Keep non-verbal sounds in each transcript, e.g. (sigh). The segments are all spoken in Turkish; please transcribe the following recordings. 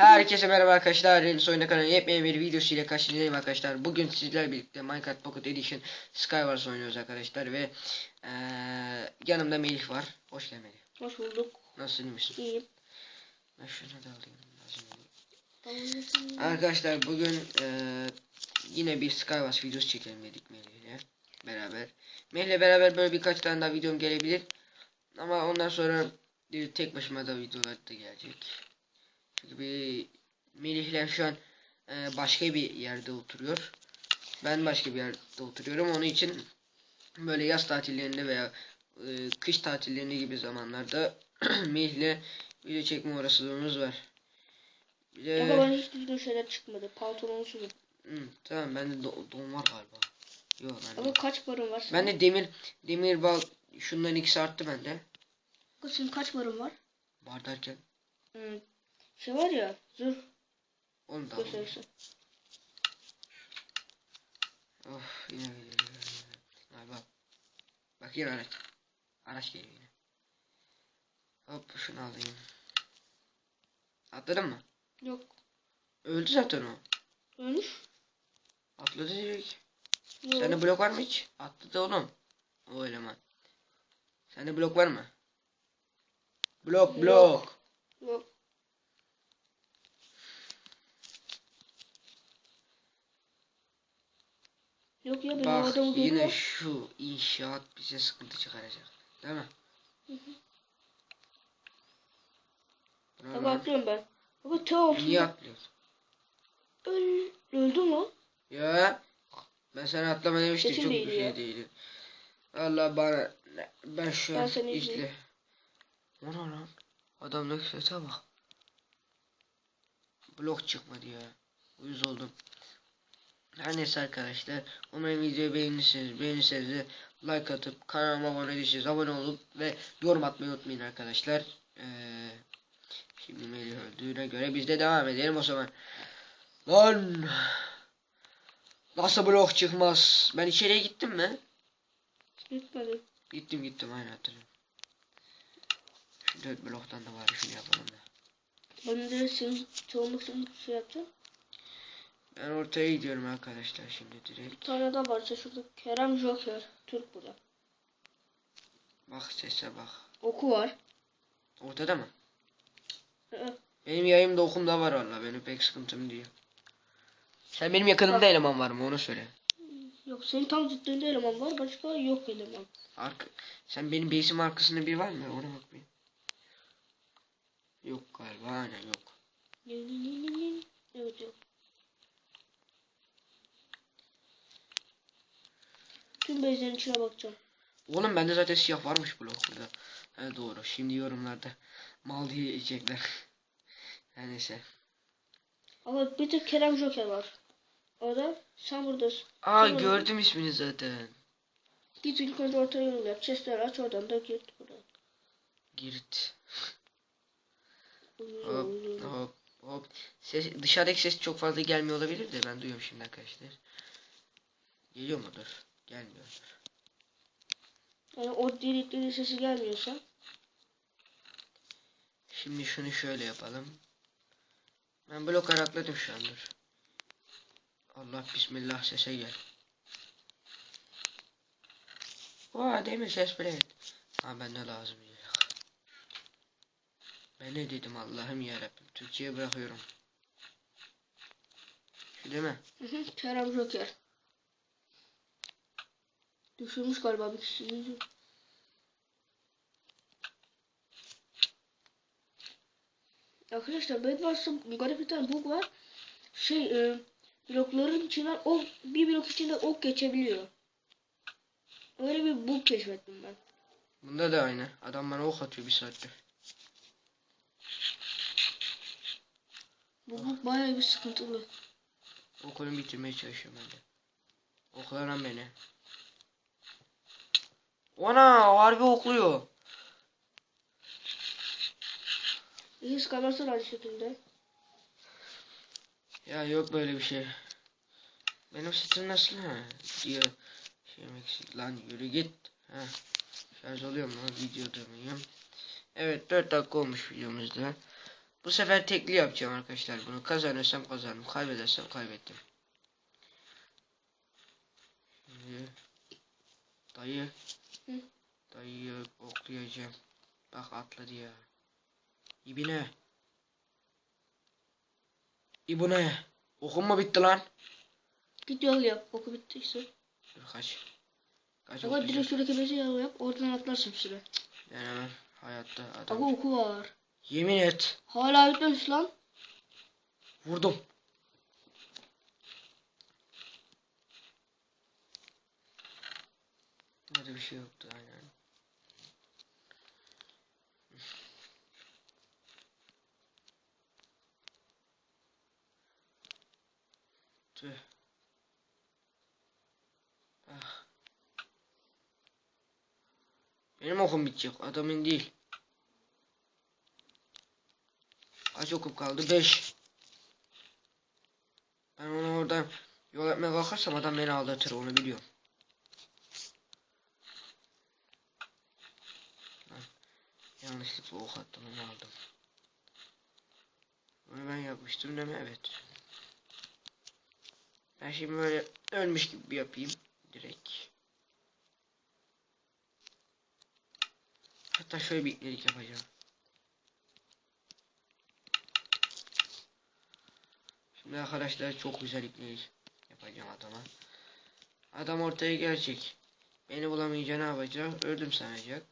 Herkese merhaba arkadaşlar. Reels Oyunda kanalı yepyeni bir videosu ile karşınızdayım arkadaşlar. Bugün sizler birlikte Minecraft Pocket Edition Skywars oynuyoruz arkadaşlar ve eee, yanımda Melih var. Hoş geldin Melih. Hoş bulduk. Nasılsın? İyiyim. Ben şunu da alayım. lazım. Arkadaşlar bugün eee, yine bir Skywars videosu çekelim dedik Melih ile beraber. Melih ile beraber böyle birkaç tane daha videom gelebilir. Ama ondan sonra e, tek başıma da videolar da gelecek. Çünkü bir Melihler şu an e, başka bir yerde oturuyor. Ben başka bir yerde oturuyorum. Onun için böyle yaz tatillerinde veya e, kış tatillerinde gibi zamanlarda (clears throat) Melih'le video çekme olasılığımız var. Bir de- Ama bana hiç düzgün şeyler çıkmadı. Pantolonsuzum. Hı, tamam bende do- don var galiba. Yok bende. Ama kaç barın var? Ben de demir demir bal şundan ikisi arttı bende. Senin kaç barın var? Var derken Hmm. Şey var ya. Zırh onu da gösterisi. Of yine geliyor. Galiba. Bak yine araç. Araç geliyor yine. Hop şunu alayım. Atladın mı? Yok. Öldü zaten o. Ölmüş. Atladı direkt. Yok. Sende blok var mı hiç? Atladı oğlum. O eleman. Sende blok var mı? Blok Yok. blok. Yok. Ya benim Bak adamı yine görüyor. şu inşaat bize sıkıntı çıkaracak. Değil mi? Buna Bak bak. atlıyorum ben. Baba Teo Niye atlıyorsun? Öl, öldüm lan. Ya ben sana atlama demiştim çok bir değildi şey ya. değil. Allah bana ben şu Ben an seni izle. izleyeyim. O ne lan? Adamdaki sese bak. Blok çıkmadı ya. Uyuz oldum. Her neyse arkadaşlar. Umarım videoyu beğenirsiniz. Beğenirseniz de like atıp kanalıma abone değilseniz abone olup ve yorum atmayı unutmayın arkadaşlar. Ee, şimdi Melih öldüğüne göre biz de devam edelim o zaman. Lan! Nasıl blok çıkmaz? Ben içeriye gittim mi? Gitmedi. Gittim gittim aynen hatırlıyorum. Şu dört bloktan da var şunu yapalım da. De senin çoğunluk şey yapacağım. Ben ortaya gidiyorum arkadaşlar şimdi Bir direkt. tane daha var. işte Şurada Kerem Joker. Türk burada. Bak sese bak. Oku var. Ortada mı? Ee, Benim yayımda okumda var valla benim pek sıkıntım değil. Sen benim yakınımda Bak. eleman var mı onu söyle. Yok senin tam zıttığında eleman var. Başka yok eleman. Arka... Sen benim base'im arkasında bir var mı? Ona bak bir. Yok galiba aynen yok. Evet yok. Tüm bezlerin içine bakacağım. Oğlum bende zaten siyah varmış blok burada. He doğru. Şimdi yorumlarda mal diyecekler. (laughs) Her neyse. Ama bir tek Kerem Joker var. O da sen buradasın. Aa Tamam. gördüm ismini zaten. Git ilk önce ortaya yol yap. Chestleri aç oradan da git buradan. Uyuyor, Hop hop hop. Ses, dışarıdaki ses çok fazla gelmiyor olabilir de ben duyuyorum şimdi arkadaşlar. Geliyor mudur? Gelmiyor. Yani o delikleri sesi gelmiyorsa. Şimdi şunu şöyle yapalım. Ben blok arakladım şu an dur. Allah bismillah sese gel. Oha demir ses bile. Ha bende lazım ya. Ben ne dedim Allah'ım yarabbim. Türkçe'ye bırakıyorum. Şu değil mi? Hı hı, Kerem Joker. Düşürmüş galiba bir kişiyi. Arkadaşlar ben varsa garip bir tane bug var. Şey e, blokların içinden ok, bir blok içinde ok geçebiliyor. Öyle bir bug keşfettim ben. Bunda da aynı. Adam bana ok atıyor bir saattir. Bu bug bayağı bir sıkıntılı. Okulu bitirmeye çalışıyorum ben de. Oklanan beni. Ona harbi okluyor. Kamerası da aynı şekilde. Ya yok böyle bir şey. Benim sesim nasıl ha? Diyor. Şey eksik lan yürü git. Ha. Şarj oluyor mu? Videoda mıyım? Evet 4 dakika olmuş videomuzda. Bu sefer tekli yapacağım arkadaşlar bunu. Kazanırsam kazandım. Kaybedersem kaybettim. Şimdi dayı Oklayacağım. Bak atladı ya. İbine. İbune. Okunma bitti lan. Git yol yap. Oku bittiyse. Dur kaç. Kaç okuyacağım. direkt şuradaki bezi yap. Oradan atlarsın süre. Ben hemen hayatta Aga adam. oku var. Yemin et. Hala bitmemiş lan. Vurdum. Burada bir şey yoktu aynen. Tüh. Ah. Benim okum bitecek. Adamın değil. Kaç okum kaldı? 5. Ben onu oradan yol etmeye kalkarsam adam beni aldatır onu biliyorum. Yanlışlıkla ok attım onu aldım. Bunu ben yapmıştım değil mi? Evet. Ben şimdi böyle ölmüş gibi yapayım. Direkt. Hatta şöyle bir iyilik yapacağım. Şimdi arkadaşlar çok güzel iplik yapacağım adama. Adam ortaya gelecek. Beni bulamayınca ne yapacak? Öldüm sanacak.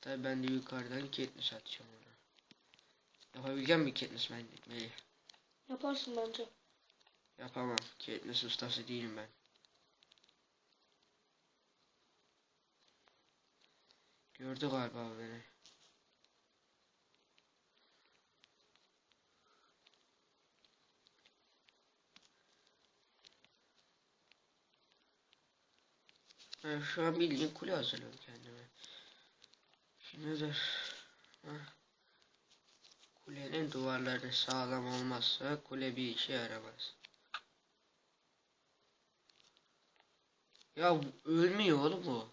Tabi ben de yukarıdan Katniss atacağım ona. Yapabileceğim mi Katniss ben Melih? Yaparsın bence. Yapamam. Katniss ustası değilim ben. Gördü galiba beni. Ben şu an bildiğin kule hazırlıyorum kendime. Şimdi dur. Kulenin duvarları sağlam olmazsa kule bir işe yaramaz. Ya ölmüyor oğlum bu.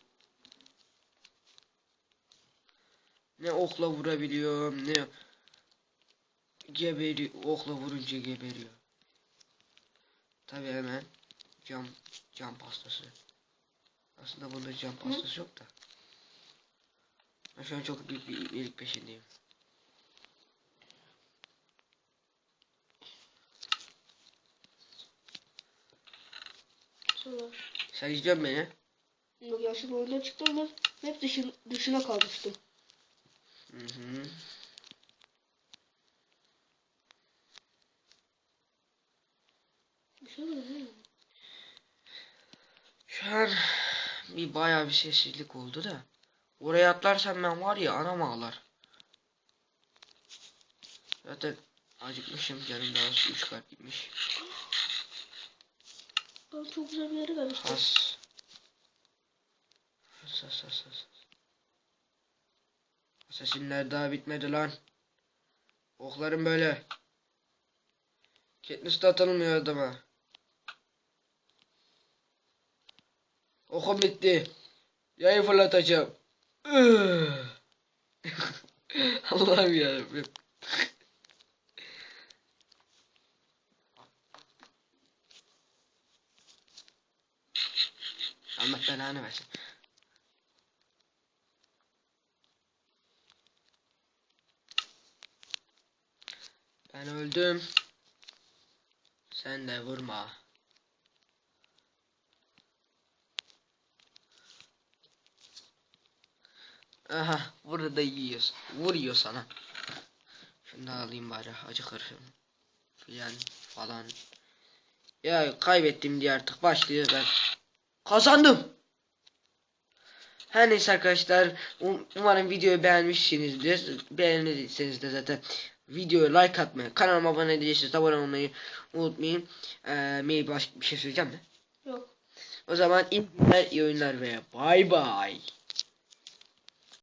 Ne okla vurabiliyorum ne geberi okla vurunca geberiyor. Tabi hemen cam cam pastası. Aslında bunda cam pastası yok da. Ben şu an çok büyük bir iyilik peşindeyim. Sonra. Sen izliyorsun beni. Yok ya şimdi oyundan çıktım ben. Hep dışın, dışına kalmıştım. Hı hı. Bir şey? Şu an bir bayağı bir sessizlik oldu da. Oraya atlarsam ben var ya anam ağlar. Zaten acıkmışım canım daha 3 kalp gitmiş. Ben çok güzel bir yere gelmiştim. Has. Has has has has. Asesinler daha bitmedi lan. Oklarım böyle. Katniss de atılmıyor adama. Okum bitti. Yayı fırlatacağım. (laughs) Allah'ım yarabbim. Allah belanı versin. Ben öldüm. Sen de vurma. Aha burada yiyoruz. Vuruyor sana. Şunu da alayım bari acıkırım. Filan falan. Ya kaybettim diye artık başlıyor ben. Kazandım. Her neyse arkadaşlar um- umarım videoyu beğenmişsinizdir. Beğendiyseniz de zaten videoya like atmayı, kanalıma abone değilseniz abone olmayı unutmayın. Ee, May başka bir şey söyleyeceğim mi? Yok. O zaman iyi günler, iyi oyunlar ve bay bay.